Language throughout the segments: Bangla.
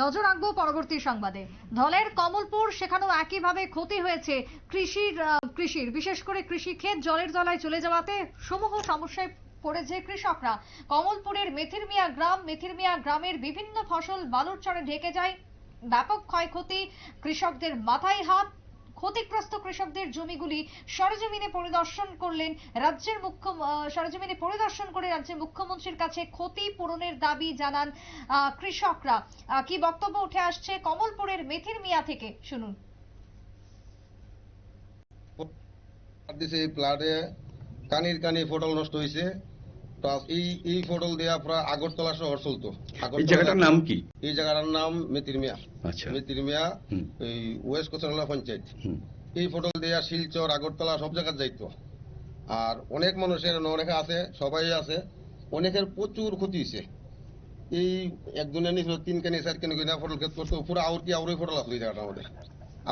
নজর রাখব পরবর্তী সংবাদে। ধলের কমলপুর, সেখানেও একইভাবে ক্ষতি হয়েছে কৃষির কৃষির। বিশেষ করে কৃষি ক্ষেত জলের তলায় চলে যাওয়াতে সমূহ সমস্যায় পড়েছে কৃষকরা। কমলপুরের মেথির মিয়া গ্রাম মেথির মিয়া গ্রামের বিভিন্ন ফসল বালুর চরে ঢেকে যায়। ব্যাপক ক্ষয়ক্ষতি কৃষকদের মাথায় হাত। ক্ষতিগ্রস্ত কৃষকদের জমিগুলি সরেজমিনে পরিদর্শন করলেন রাজ্যের মুখ্য সরেজমিনে পরিদর্শন করে রাজ্যের মুখ্যমন্ত্রীর কাছে ক্ষতি পূরণের দাবি জানান কৃষকরা। কি বক্তব্য উঠে আসছে কমলপুরের মেথির মিয়া থেকে? শুনুন। প্লাটে কানির কানি ফটল নষ্ট হয়েছে প্লাস এই এই ফটল দেয়া প্রায় আগরতলা শহর চলতো। এই জায়গাটার নাম কি? এই জায়গাটার নাম মেতিরমিয়া আচ্ছা। মেতিরমিয়া হুম। এই ওয়েস্ট কোচনলা পঞ্চায়েত। এই ফটল দেয়া শিলচর আগরতলা সব জায়গায় যাইতো আর অনেক মানুষের অনেকে আছে সবাই আছে অনেকের প্রচুর ক্ষতি হয়েছে এই একজনে নিছিল তিন কেনি চার কেনি কিনা ফটল ক্ষেত করতো পুরো আউর কি আউরই ফটল আসলো এই জায়গাটার মধ্যে।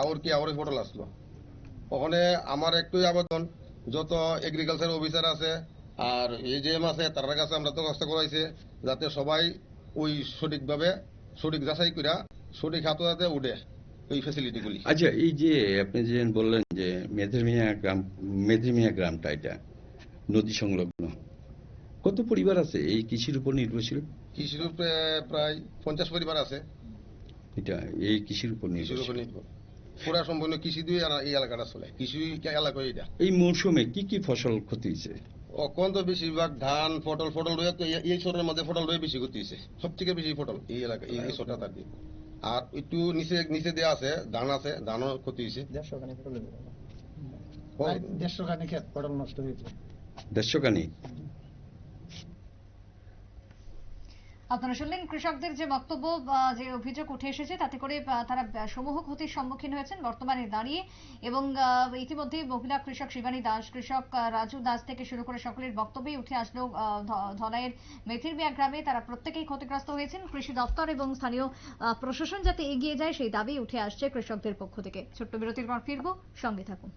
আউর কি আউরই ফটল আসলো ওখানে আমার একটুই আবেদন যত এগ্রিকালচার অফিসার আছে আর এজিএম আছে তার কাছে আমরা তো চেষ্টা করাইছে যাতে সবাই ওই সঠিকভাবে সঠিক যাচাই করা সঠিক হাতে যাতে উঠে ওই ফেসিলিটিগুলি আচ্ছা এই যে আপনি যে বললেন যে মেদিনীয়া গ্রাম মেদিনীয়া গ্রামটা এটা নদী সংলগ্ন কত পরিবার আছে? এই কৃষির উপর নির্ভরশীল? কৃষির উপরে প্রায় পঞ্চাশ পরিবার আছে। এটা এই কৃষির উপর নির্ভরশীল। নির্ভর। পুরা সম্পূর্ণ কৃষি দিয়ে এই এলাকাটা চলে। কৃষি এলাকা এটা? এই মৌসুমে কি কি ফসল ক্ষতি হয়েছে? অকন তো বেশিরভাগ ধান পটল ফটল রয়ে তো এই- শহরের মধ্যে ফটল রয়ে বেশি ক্ষতি হয়েছে সব থেকে বেশি ফটল এই এলাকা এই শহরটা আর কি আর একটু নিচে নিচে দেওয়া আছে ধান আছে ধানও ক্ষতি হয়েছে। দেড়শো খানি ফটল খানি ক্ষেত ফটল নষ্ট হয়েছে। দেড়শো কানি আপনারা শুনলেন কৃষকদের যে বক্তব্য যে অভিযোগ উঠে এসেছে, তাতে করে তারা সমূহ ক্ষতির সম্মুখীন হয়েছেন বর্তমানে দাঁড়িয়ে। এবং ইতিমধ্যে মহিলা কৃষক শিবানী দাস, কৃষক রাজু দাস থেকে শুরু করে সকলের বক্তব্যই উঠে আসলো ধলাইয়ের মেথিরমিয়া গ্রামে। তারা প্রত্যেকেই ক্ষতিগ্রস্ত হয়েছেন। কৃষি দপ্তর এবং স্থানীয় প্রশাসন যাতে এগিয়ে যায়, সেই দাবি উঠে আসছে কৃষকদের পক্ষ থেকে। ছোট্ট বিরতির পর ফিরবো। সঙ্গে থাকুন।